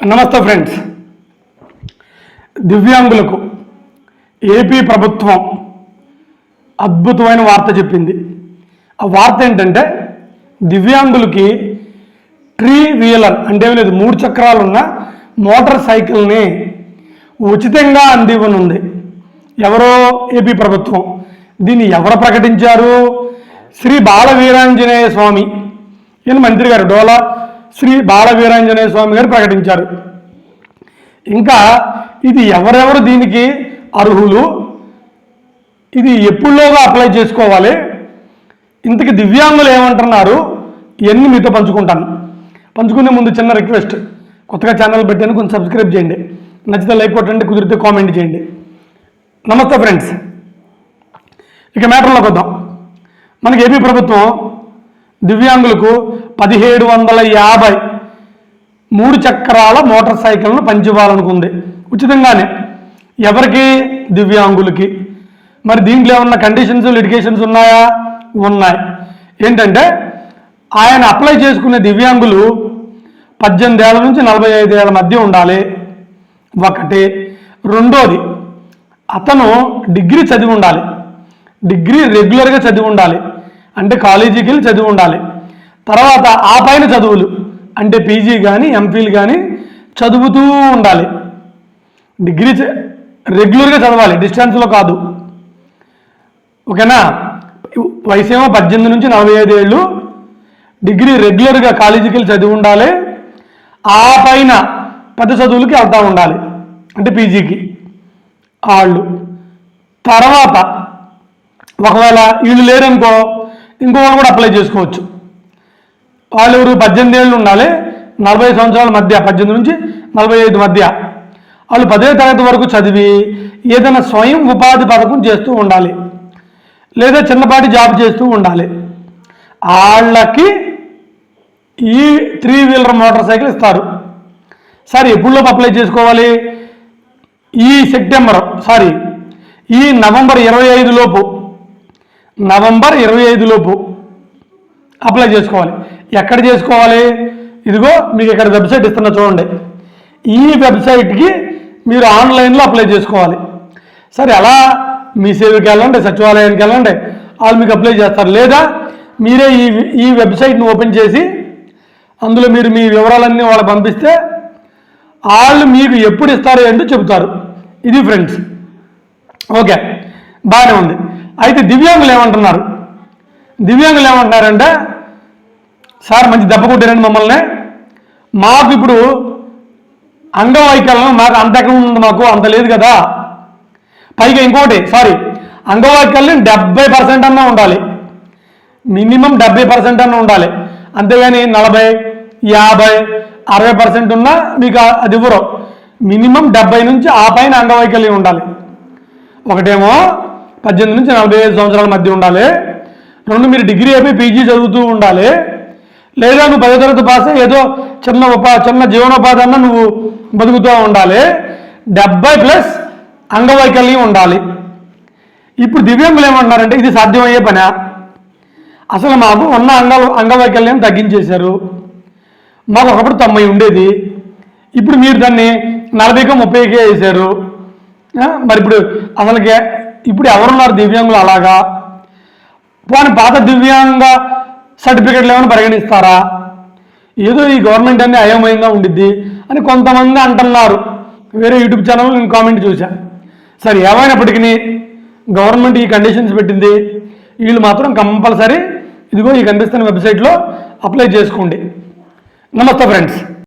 నమస్తే ఫ్రెండ్స్. దివ్యాంగులకు ఏపీ ప్రభుత్వం అద్భుతమైన వార్త చెప్పింది. ఆ వార్త ఏంటంటే దివ్యాంగులకి ట్రీ వీలర్ అంటే లేదు మూడు చక్రాలు ఉన్న మోటార్ సైకిల్ని ఉచితంగా అందివ్వనుంది. ఎవరో ఏపీ ప్రభుత్వం. దీన్ని ఎవరు ప్రకటించారు? శ్రీ బాల వీరాంజనేయ స్వామి. ఈయన మంత్రి గారు డోలా శ్రీ బాల వీరాంజనేయ స్వామి గారు ప్రకటించారు. ఇంకా ఇది ఎవరెవరు దీనికి అర్హులు? ఇది ఎప్పుడులోగా అప్లై చేసుకోవాలి? ఇంతకి దివ్యాంగులు ఏమంటున్నారు? ఇవన్నీ మీతో పంచుకుంటాను. పంచుకునే ముందు చిన్న రిక్వెస్ట్. కొత్తగా ఛానల్ పెట్టాను కొంచెం సబ్స్క్రైబ్ చేయండి. నచ్చితే లైక్ కొట్టండి కుదిరితే కామెంట్ చేయండి. నమస్తే ఫ్రెండ్స్. ఇక మ్యాటర్లోకి వద్దాం. మనకి ఏపీ ప్రభుత్వం దివ్యాంగులకు పదిహేడు వందల యాభై మూడు చక్రాల మోటార్ సైకిల్ను పంచివ్వాలనుకుంది. ఉచితంగానే ఎవరికి? దివ్యాంగులకి. మరి దీంట్లో ఏమన్నా కండిషన్స్ లిటిగేషన్స్ ఉన్నాయా? ఉన్నాయి. ఏంటంటే ఆయన అప్లై చేసుకునే దివ్యాంగులు పద్దెనిమిది ఏళ్ళ నుంచి నలభై ఐదు ఏళ్ళ మధ్య ఉండాలి. ఒకటి. రెండోది అతను డిగ్రీ చదివి ఉండాలి. డిగ్రీ రెగ్యులర్గా చదివి ఉండాలి. అంటే కాలేజీకి వెళ్ళి చదివి ఉండాలి. తర్వాత ఆ పైన చదువులు అంటే పీజీ కానీ ఎంఫిల్ కానీ చదువుతూ ఉండాలి. డిగ్రీ చ- రెగ్యులర్గా చదవాలి డిస్టెన్స్లో కాదు. ఓకేనా? వయసు ఏమో పద్దెనిమిది నుంచి నలభై ఐదు ఏళ్ళు. డిగ్రీ రెగ్యులర్గా కాలేజీకి వెళ్ళి చదివి ఉండాలి. ఆ పైన పెద్ద చదువులకి వెళ్తూ ఉండాలి అంటే పీజీకి. వాళ్ళు తర్వాత ఒకవేళ వీళ్ళు లేరనుకో ఇంకొకరు కూడా అప్లై చేసుకోవచ్చు. వాళ్ళు ఎవరు పద్దెనిమిది ఏళ్ళు ఉండాలి నలభై సంవత్సరాల మధ్య పద్దెనిమిది నుంచి నలభై ఐదు మధ్య. వాళ్ళు పదవ తరగతి వరకు చదివి ఏదైనా స్వయం ఉపాధి పథకం చేస్తూ ఉండాలి. లేదా చిన్నపాటి జాబ్ చేస్తూ ఉండాలి. వాళ్ళకి ఈ త్రీ వీలర్ మోటార్ సైకిల్ ఇస్తారు. సార్ ఎప్పుడులోపు అప్లై చేసుకోవాలి? ఈ సెప్టెంబర్ సారీ ఈ నవంబర్ ఇరవై ఐదు లోపు. నవంబర్ ఇరవై ఐదు లోపు అప్లై చేసుకోవాలి. ఎక్కడ చేసుకోవాలి? ఇదిగో మీకు ఇక్కడ వెబ్సైట్ ఇస్తున్నా చూడండి. ఈ వెబ్సైట్కి మీరు ఆన్లైన్లో అప్లై చేసుకోవాలి. సరే ఎలా మీ సేవకి వెళ్ళండి సచివాలయానికి వెళ్ళండి. వాళ్ళు మీకు అప్లై చేస్తారు. లేదా మీరే ఈ ఈ వెబ్సైట్ని ఓపెన్ చేసి అందులో మీరు మీ వివరాలన్నీ వాళ్ళకి పంపిస్తే వాళ్ళు మీకు ఎప్పుడు ఇస్తారు ఏంటో చెబుతారు. ఇది ఫ్రెండ్స్. ఓకే బాగానే ఉంది. అయితే దివ్యాంగులు ఏమంటున్నారు? దివ్యాంగులు ఏమంటున్నారంటే సార్ మంచి దెబ్బ కొట్టారండి మమ్మల్ని. మాకు ఇప్పుడు అంగవైకల్యం మాకు అంత ఎక్కడ ఉంది మాకు? అంత లేదు కదా. పైగా ఇంకోటి సారీ అంగవైకల్యం డెబ్బై పర్సెంట్ అన్నా ఉండాలి. మినిమం డెబ్బై పర్సెంట్ అన్న ఉండాలి. అంతేగాని నలభై యాభై అరవై పర్సెంట్ ఉన్నా మీకు అది ఇవ్వరు. మినిమం డెబ్బై నుంచి ఆ పైన అంగవైకల్యం ఉండాలి. ఒకటేమో పద్దెనిమిది నుంచి నలభై ఐదు సంవత్సరాల మధ్య ఉండాలి. రెండు మీరు డిగ్రీ అయిపోయి పీజీ చదువుతూ ఉండాలి. లేదా నువ్వు పదో తరగతి పాస్ ఏదో చిన్న ఉపా చిన్న జీవనోపాధి అన్న నువ్వు బతుకుతూ ఉండాలి. డెబ్బై ప్లస్ అంగవైకల్యం ఉండాలి. ఇప్పుడు దివ్యాంగులు ఏమంటున్నారంటే ఇది సాధ్యమయ్యే పని? అసలు మాకు ఉన్న అంగ అంగవైకల్యం తగ్గించేశారు. మాకు ఒకప్పుడు తొంభై ఉండేది. ఇప్పుడు మీరు దాన్ని నలభైకి ముప్పైకే వేశారు. మరి ఇప్పుడు అసలుకే ఇప్పుడు ఎవరున్నారు దివ్యాంగులు అలాగా? వాని పాత దివ్యాంగ సర్టిఫికెట్లు ఏమైనా పరిగణిస్తారా? ఏదో ఈ గవర్నమెంట్ అన్ని అయోమయంగా ఉండిద్ది అని కొంతమంది అంటున్నారు. వేరే యూట్యూబ్ ఛానల్ నేను కామెంట్ చూశాను సరే ఏమైనప్పటికీ గవర్నమెంట్ ఈ కండిషన్స్ పెట్టింది. వీళ్ళు మాత్రం కంపల్సరీ ఇదిగో ఈ కనిపిస్తున్న వెబ్సైట్లో అప్లై చేసుకోండి. నమస్తే ఫ్రెండ్స్.